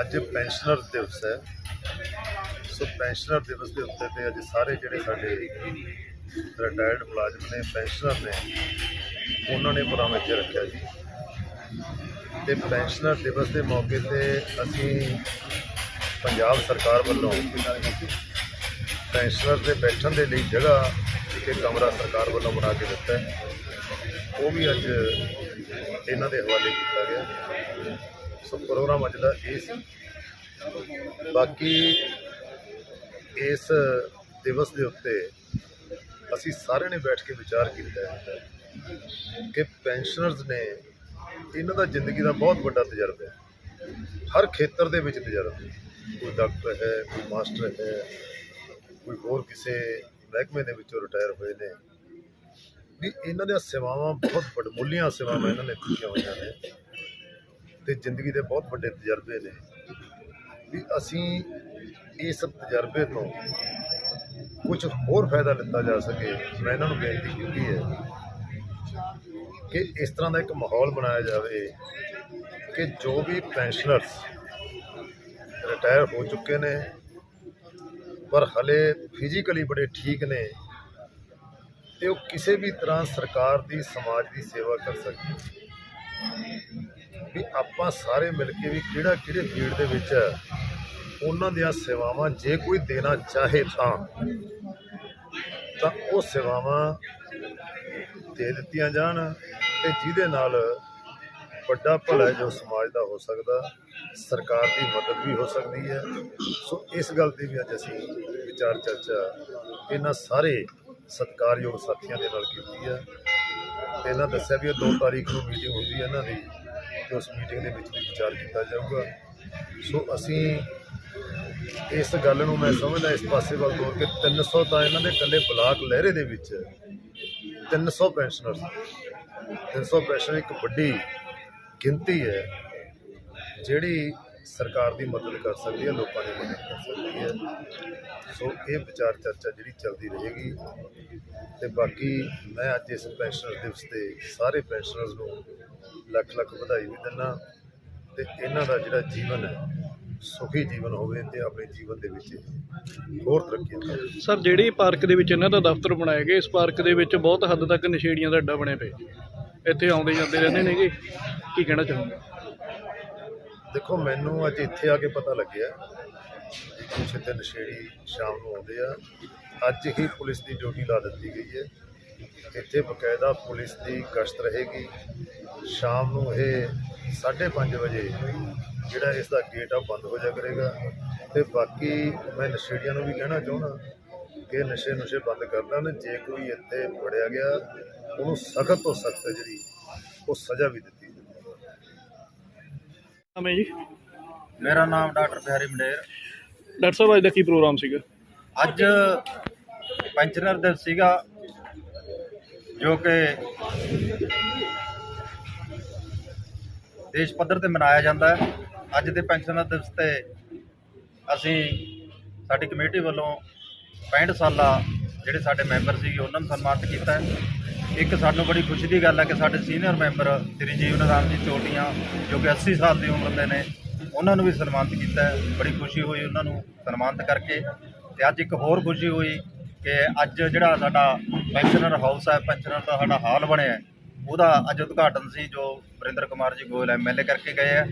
ਅੱਜ ਪੈਨਸ਼ਨਰ ਦਿਵਸ ਹੈ। ਸੋ ਪੈਨਸ਼ਨਰ ਦਿਵਸ ਦੇ ਉੱਤੇ ਤੇ ਅੱਜ ਸਾਰੇ ਜਿਹੜੇ ਸਾਡੇ ਰਿਟਾਇਰਡ ਮੁਲਾਜ਼ਮ ਨੇ, ਪੈਨਸ਼ਨਰ ਨੇ, ਉਹਨਾਂ ਨੇ ਪ੍ਰੋਗਰਾਮ ਇੱਥੇ ਰੱਖਿਆ ਜੀ। ਤੇ ਪੈਨਸ਼ਨਰ ਦਿਵਸ ਦੇ ਮੌਕੇ ਤੇ ਅਸੀਂ ਪੰਜਾਬ ਸਰਕਾਰ ਵੱਲੋਂ ਪੈਨਸ਼ਨਰ ਦੇ ਬੈਠਣ ਦੇ ਲਈ ਜਗ੍ਹਾ ਇੱਕ ਕਮਰਾ ਸਰਕਾਰ ਵੱਲੋਂ ਬਣਾ ਕੇ ਦਿੱਤਾ ਹੈ। ਉਹ ਵੀ ਅੱਜ ਇਹਨਾਂ ਦੇ ਹਵਾਲੇ ਕੀਤਾ ਗਿਆ। ਸੋ ਪ੍ਰੋਗਰਾਮ ਅੱਜ ਦਾ ਇਹ ਸੀ। ਬਾਕੀ ਇਸ ਦਿਵਸ ਦੇ ਉੱਤੇ ਅਸੀਂ ਸਾਰਿਆਂ ਨੇ ਬੈਠ ਕੇ ਵਿਚਾਰ ਕੀਤਾ ਹੈ ਕਿ ਪੈਨਸ਼ਨਰਸ ਨੇ ਇਹਨਾਂ ਦਾ ਜ਼ਿੰਦਗੀ ਦਾ ਬਹੁਤ ਵੱਡਾ ਤਜਰਬਾ ਹੈ। ਹਰ ਖੇਤਰ ਦੇ ਵਿੱਚ ਤਜਰਬਾ ਕੋਈ ਡਾਕਟਰ ਹੈ, ਕੋਈ ਮਾਸਟਰ ਹੈ, ਕੋਈ ਹੋਰ ਕਿਸੇ ਮਹਿਕਮੇ ਦੇ ਵਿੱਚੋਂ ਰਿਟਾਇਰ ਹੋਏ ਨੇ। ਵੀ ਇਹਨਾਂ ਦੀਆਂ ਸੇਵਾਵਾਂ ਬਹੁਤ ਵਡਮੁੱਲੀਆਂ ਸੇਵਾਵਾਂ ਇਹਨਾਂ ਨੇ ਕੀਤੀਆਂ ਹੋਈਆਂ ਨੇ ਤੇ ਜ਼ਿੰਦਗੀ ਦੇ ਬਹੁਤ ਵੱਡੇ ਤਜਰਬੇ ਨੇ। ਵੀ ਅਸੀਂ ਇਸ ਤਜਰਬੇ ਤੋਂ ਕੁਝ ਹੋਰ ਫਾਇਦਾ ਲਿੱਤਾ ਜਾ ਸਕੇ। ਮੈਂ ਇਹਨਾਂ ਨੂੰ ਬੇਨਤੀ ਕੀਤੀ ਹੈ ਕਿ ਇਸ ਤਰ੍ਹਾਂ ਦਾ ਇੱਕ ਮਾਹੌਲ ਬਣਾਇਆ ਜਾਵੇ ਕਿ ਜੋ ਵੀ ਪੈਨਸ਼ਨਰਸ ਰਿਟਾਇਰ ਹੋ ਚੁੱਕੇ ਨੇ, ਪਰ ਹਲੇ ਫਿਜ਼ੀਕਲੀ ਬੜੇ ਠੀਕ ਨੇ। ਤੇ ਉਹ ਕਿਸੇ ਵੀ ਤਰ੍ਹਾਂ ਸਰਕਾਰ ਦੀ ਸਮਾਜ ਦੀ ਸੇਵਾ ਕਰ ਸਕਦੇ ਵੀ ਆਪਾਂ ਸਾਰੇ ਮਿਲ ਕੇ ਵੀ ਕਿਹੜਾ ਕਿਹੜੇ ਫੀਲਡ ਦੇ ਵਿੱਚ ਹੈ, ਉਹਨਾਂ ਦੀਆਂ ਸੇਵਾਵਾਂ ਜੇ ਕੋਈ ਦੇਣਾ ਚਾਹੇ ਤਾਂ ਤਾਂ ਉਹ ਸੇਵਾਵਾਂ ਦੇ ਦਿੱਤੀਆਂ ਜਾਣ ਤੇ ਜਿਹਦੇ ਨਾਲ ਵੱਡਾ ਭਲਾ ਜੋ ਸਮਾਜ ਦਾ ਹੋ ਸਕਦਾ ਸਰਕਾਰ ਦੀ ਮਦਦ ਵੀ ਹੋ ਸਕਦੀ ਹੈ। ਸੋ ਇਸ ਗੱਲ ਦੀ ਵੀ ਅੱਜ ਅਸੀਂ ਵਿਚਾਰ ਚਰਚਾ ਇਹਨਾਂ ਸਾਰੇ ਸਤਿਕਾਰਯੋਗ ਸਾਥੀਆਂ ਦੇ ਨਾਲ ਕੀਤੀ ਹੈ। ਪਹਿਲਾਂ ਦੱਸਿਆ ਵੀ ਇਹ 2 ਤਾਰੀਖ ਨੂੰ ਮੀਟਿੰਗ ਹੁੰਦੀ ਹੈ ਇਹਨਾਂ ਦੀ, ਤੇ ਉਸ ਮੀਟਿੰਗ ਦੇ ਵਿੱਚ ਵੀ ਵਿਚਾਰ ਕੀਤਾ ਜਾਊਗਾ। ਸੋ ਅਸੀਂ ਇਸ ਗੱਲ ਨੂੰ ਮੈਂ ਸਮਝਦਾ, ਇਸ ਪਾਸੇ ਵੱਲ ਤੋਰ ਕੇ 300 ਤਾਂ ਇਹਨਾਂ ਦੇ ਇਕੱਲੇ ਬਲਾਕ ਲਹਿਰੇ ਦੇ ਵਿੱਚ 300 ਪੈਨਸ਼ਨਰਸ 300 ਪੈਨਸ਼ਨਰ ਇੱਕ ਵੱਡੀ ਗਿਣਤੀ ਹੈ, ਜਿਹੜੀ ਸਰਕਾਰ ਦੀ ਮਦਦ ਕਰ ਸਕਦੀ ਹੈ, ਲੋਕਾਂ ਦੀ ਮਦਦ ਕਰ ਸਕਦੀ ਹੈ। ਸੋ ਇਹ ਵਿਚਾਰ ਚਰਚਾ ਜਿਹੜੀ ਚੱਲਦੀ ਰਹੇਗੀ। ਤੇ ਬਾਕੀ ਮੈਂ ਅੱਜ ਇਸ ਪੈਨਸ਼ਨਰ ਦਿਵਸ ਤੇ ਸਾਰੇ ਪੈਨਸ਼ਨਰਸ ਨੂੰ ਲੱਖ ਲੱਖ ਵਧਾਈ ਵੀ ਦਿੰਦਾ। ਤੇ ਇਹਨਾਂ ਦਾ ਜਿਹੜਾ ਜੀਵਨ ਹੈ, ਸੁਖੀ ਜੀਵਨ ਹੋਵੇ ਤੇ ਆਪਣੇ ਜੀਵਨ ਦੇ ਵਿੱਚ ਹੋਰ ਤਰੱਕੀ ਕਰਨ ਸਰ, ਜਿਹੜੀ ਪਾਰਕ ਦੇ ਵਿੱਚ ਇਹਨਾਂ ਦਾ ਦਫ਼ਤਰ ਬਣਾਇਆ ਗਿਆ, ਇਸ ਪਾਰਕ ਦੇ ਵਿੱਚ ਬਹੁਤ ਹੱਦ ਤੱਕ ਨਸ਼ੇੜੀਆਂ ਦਾ ਅੱਡਾ ਬਣਿਆ ਪਿਆ। ਇੱਥੇ ਆਉਂਦੇ ਜਾਂਦੇ ਰਹਿੰਦੇ ਨੇਗੇ। ਕੀ ਕਹਿਣਾ ਚਾਹੁੰਦੇ ਦੇਖੋ, ਮੈਨੂੰ ਅੱਜ ਇੱਥੇ ਆ ਕੇ ਪਤਾ ਲੱਗਿਆ ਕਿ ਕੁਛ ਇੱਥੇ ਨਸ਼ੇੜੀ ਸ਼ਾਮ ਨੂੰ ਆਉਂਦੇ ਆ। ਅੱਜ ਹੀ ਪੁਲਿਸ ਦੀ ਡਿਊਟੀ ਲਾ ਦਿੱਤੀ ਗਈ ਹੈ। ਇੱਥੇ ਬਕਾਇਦਾ ਪੁਲਿਸ ਦੀ ਗਸ਼ਤ ਰਹੇਗੀ। ਸ਼ਾਮ ਨੂੰ ਇਹ 5:30 ਵਜੇ ਜਿਹੜਾ ਇਸ ਦਾ ਗੇਟ ਆ ਬੰਦ ਹੋ ਜਾ ਕਰੇਗਾ। ਤੇ ਬਾਕੀ ਮੈਂ ਨਸ਼ੇੜੀਆਂ ਨੂੰ ਵੀ ਕਹਿਣਾ ਚਾਹੁੰਦਾ ਕਿ ਨਸ਼ੇ ਨੁਸ਼ੇ ਬੰਦ ਕਰ ਲੈਣ। ਜੇ ਕੋਈ ਇੱਥੇ ਫੜਿਆ ਗਿਆ, ਉਹਨੂੰ ਸਖਤ ਤੋਂ ਸਖਤ ਜਿਹੜੀ, ਉਹ ਸਜ਼ਾ ਵੀ ਦਿੱਤੀ ਹਮੇ ਜੀ? ਮੇਰਾ ਨਾਮ ਡਾਕਟਰ ਬਿਹਾਰੀ ਮੰਡੇਰ। ਡਾਕਟਰ ਸਾਹਿਬ ਅੱਜ ਦਾ ਕੀ ਪ੍ਰੋਗਰਾਮ ਸੀਗਾ? ਅੱਜ ਪੈਨਸ਼ਨਰ ਦਿਵਸ ਸੀਗਾ ਜੋ ਕਿ ਦੇਸ਼ ਪੱਧਰ ਤੇ ਮਨਾਇਆ ਜਾਂਦਾ ਹੈ। ਅੱਜ ਦੇ ਪੈਨਸ਼ਨਰ ਦਿਵਸ ਤੇ ਅਸੀਂ ਸਾਡੀ ਕਮੇਟੀ ਵੱਲੋਂ 65 ਸਾਲਾ ਜਿਹੜੇ ਸਾਡੇ ਮੈਂਬਰ ਸੀਗੇ ਉਹਨਾਂ ਨੂੰ ਸਨਮਾਨਿਤ ਕੀਤਾ ਹੈ। ਇੱਕ ਸਾਨੂੰ ਬੜੀ ਖੁਸ਼ੀ ਦੀ ਗੱਲ ਹੈ ਕਿ ਸਾਡੇ ਸੀਨੀਅਰ ਮੈਂਬਰ ਸ੍ਰੀ ਜੀਵਨ ਰਾਮ ਜੀ ਚੋਟੀਆਂ ਜੋ ਕਿ 80 ਸਾਲ ਦੀ ਉਮਰ ਦੇ ਨੇ ਉਹਨਾਂ ਨੂੰ ਵੀ ਸਨਮਾਨਿਤ ਕੀਤਾ ਬੜੀ ਖੁਸ਼ੀ ਹੋਈ ਉਹਨਾਂ ਨੂੰ ਸਨਮਾਨਿਤ ਕਰਕੇ ਤੇ ਅੱਜ ਇੱਕ ਹੋਰ ਖੁਸ਼ੀ ਹੋਈ ਕਿ ਅੱਜ ਜਿਹੜਾ ਸਾਡਾ ਪੈਨਸ਼ਨਰ ਹਾਊਸ ਹੈ ਪੈਨਸ਼ਨਰ ਦਾ ਸਾਡਾ ਹਾਲ ਬਣਿਆ ਹੈ, ਉਹਦਾ ਅੱਜ ਉਦਘਾਟਨ ਸੀ ਜੋ ਵਰਿੰਦਰ ਕੁਮਾਰ ਜੀ ਗੋਇਲ ਐਮਐਲਏ ਕਰਕੇ ਗਏ ਆ।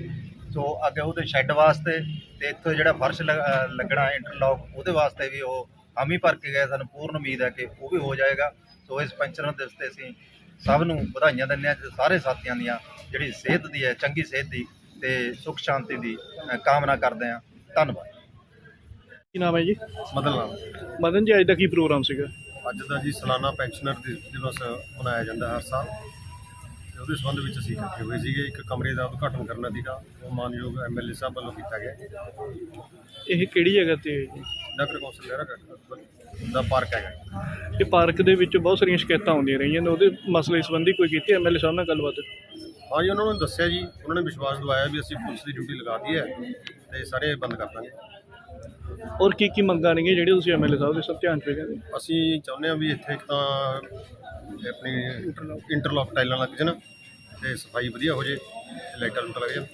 ਸੋ ਅੱਗੇ ਉਹਦੇ ਸ਼ੈੱਡ ਵਾਸਤੇ ਤੇ ਇੱਥੇ ਜਿਹੜਾ ਫਰਸ਼ ਲੱਗ- ਲੱਗਣਾ ਇੰਟਰਲੌਕ ਉਹਦੇ ਵਾਸਤੇ ਵੀ ਉਹ ਹਾਮੀ ਭਰ ਕੇ ਗਏ ਸਾਨੂੰ। ਪੂਰਨ ਉਮੀਦ ਹੈ ਕਿ ਉਹ ਵੀ ਹੋ ਜਾਏਗਾ। ਸੋ ਇਸ ਪੈਨਸ਼ਨਰ ਦਿਵਸ ਤੇ ਅਸੀਂ ਸਭ ਨੂੰ ਵਧਾਈਆਂ ਦਿੰਦੇ ਹਾਂ ਸਾਰੇ ਸਾਥੀਆਂ ਦੀਆਂ ਜਿਹੜੀ ਸਿਹਤ ਦੀ ਹੈ ਚੰਗੀ ਸਿਹਤ ਦੀ ਤੇ ਸੁਖ ਸ਼ਾਂਤੀ ਦੀ ਕਾਮਨਾ ਕਰਦੇ ਹਾਂ। ਧੰਨਵਾਦ। ਕੀ ਨਾਮ ਹੈ ਜੀ? ਮਦਨ ਲਾਲ। ਮਦਨ ਜੀ ਅੱਜ ਦਾ ਕੀ ਪ੍ਰੋਗਰਾਮ ਸੀਗਾ? ਅੱਜ ਦਾ ਜੀ ਸਾਲਾਨਾ ਪੈਨਸ਼ਨਰ ਦਿ- ਦਿਵਸ ਮਨਾਇਆ ਜਾਂਦਾ ਹਰ ਸਾਲ। ਉਹਦੇ ਸੰਬੰਧ ਵਿੱਚ ਅਸੀਂ ਇਕੱਠੇ ਹੋਏ ਸੀਗੇ। ਇੱਕ ਕਮਰੇ ਦਾ ਉਦਘਾਟਨ ਕਰਨਾ ਸੀਗਾ। ਉਹ ਮਾਨਯੋਗ ਐਮਐਲਏ ਸਾਹਿਬ ਵੱਲੋਂ ਕੀਤਾ ਗਿਆ। ਇਹ ਕਿਹੜੀ ਜਗ੍ਹਾ ਤੇ ਹੈ ਜੀ? ਨਗਰ ਕੌਂਸਲ ਲਹਿਰਾ ਦਾ ਪਾਰਕ ਹੈਗਾ। ਇਹ ਪਾਰਕ ਦੇ ਵਿੱਚ ਬਹੁਤ ਸਾਰੀਆਂ ਸ਼ਿਕਾਇਤਾਂ ਆਉਂਦੀਆਂ ਰਹੀਆਂ ਨੇ। ਉਹਦੇ ਮਸਲੇ ਸੰਬੰਧੀ ਕੋਈ ਕੀਤੀ ਐਮਐਲਏ ਸਾਹਿਬ ਨਾਲ ਗੱਲਬਾਤ? ਹਾਂ ਜੀ ਉਹਨਾਂ ਨੂੰ ਦੱਸਿਆ ਜੀ। ਉਹਨਾਂ ਨੇ ਵਿਸ਼ਵਾਸ ਦਿਵਾਇਆ ਵੀ ਅਸੀਂ ਪੁਲਿਸ ਦੀ ਡਿਊਟੀ ਲਗਾ ਦਿੱਤੀ ਹੈ ਤੇ ਸਾਰੇ ਬੰਦ ਕਰ ਦਾਂਗੇ। ਔਰ ਕੀ ਕੀ ਮੰਗਾਂ ਨੇਗੀਆਂ ਜਿਹੜੇ ਤੁਸੀਂ ਐਮਐਲਏ ਸਾਹਿਬ ਦੇ ਸਭ ਧਿਆਨ ਚ ਰੱਖਦੇ ਅਸੀਂ ਚਾਹੁੰਦੇ ਹਾਂ ਵੀ ਇੱਥੇ ਇੱਕ ਤਾਂ ਇਹ ਆਪਣੀ ਇੰਟਰਲੌਕ ਟਾਈਲਾਂ ਲੱਗ ਜਾਣ ਤੇ ਸਫ਼ਾਈ ਵਧੀਆ ਹੋ ਜੇ ਤੇ ਲਾਈਟਾਂ ਲੂਟਾਂ ਲੱਗ ਜਾਣ।